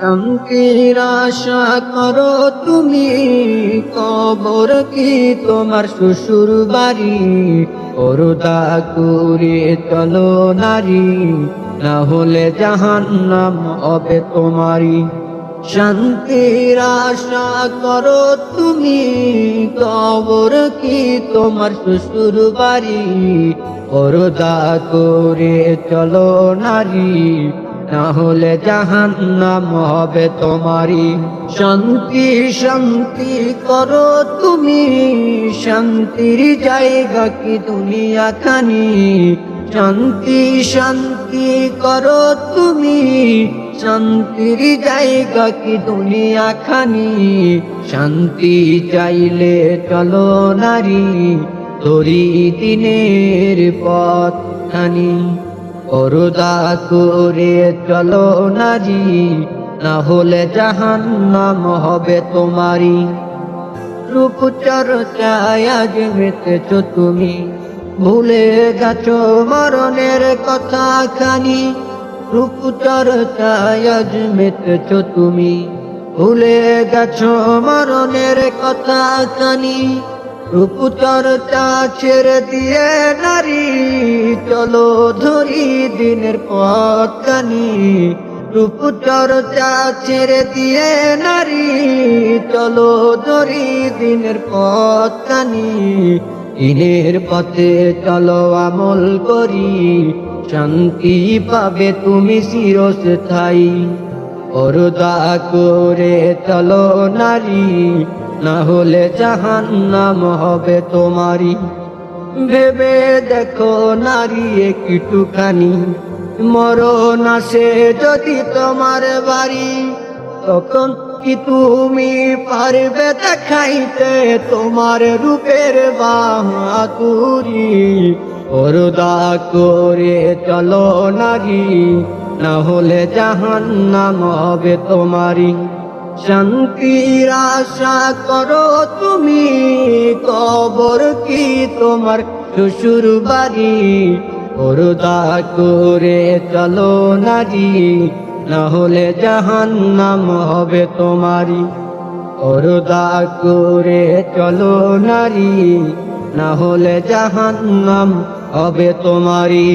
শান্তির আশা করো তুমি, কবর কি তোমার শ্বশুর বাড়ি? পরদা করে চলো নারী, না হলে জাহান্নাম হবে তোমারই। শান্তির আশা করো তুমি, কবর কি তোমার শ্বশুর বাড়ি? পরদা করে চলো নারী না হলে জাহান্নাম হবে তোমারই। শান্তি শান্তি করো তুমি। শান্তির জায়গা কি দুনিয়া খানি? শান্তি শান্তি করো তুমি। শান্তির জায়গা কি দুনিয়া খানি? শান্তি চাইলে চলো নারী, ধরি দিনের পথ খানি পরদা করে চলো নারী, না হলে জাহান্নাম হবে তোমারই। রূপচর আজ মেতেছ তুমি, ভুলে গেছো মরণের কথা খানি। রূপচর আজ মেতেছ তুমি, ভুলে গেছো মরণের কথা খানি। রূপচর্চা ছেড়ে দিয়ে নারী, চলো ধরি দিনের পথ কানি। রূপচর্চা ছেড়ে দিয়ে নারী, চলো ধরি দিনের পথ কানি। দিনের পথে চলো আমল করি, শান্তি পাবে তুমি চিরস্থায়ী। পরদা করে চলো নারী না হলে জাহান্নাম হবে তোমারই। ভেবে দেখো নারী একটুখানি, মরণ আসে যদি তোমার বাড়ি। তখন কি তুমি পারবে দেখাইতে তোমার রূপের বাহাদুরি? পরদা করে চলো নারী, না হলে জাহান্নাম হবে তোমারই। শান্তির আশা করো তুমি, কবর কি তোমার? শ্বশুর বাড়ি, পরদা করে চলো নারী, না হলে জাহান্নাম হবে তোমারি পরদা করে চলো নারী, না হলে জাহান্নাম হবে তোমারই।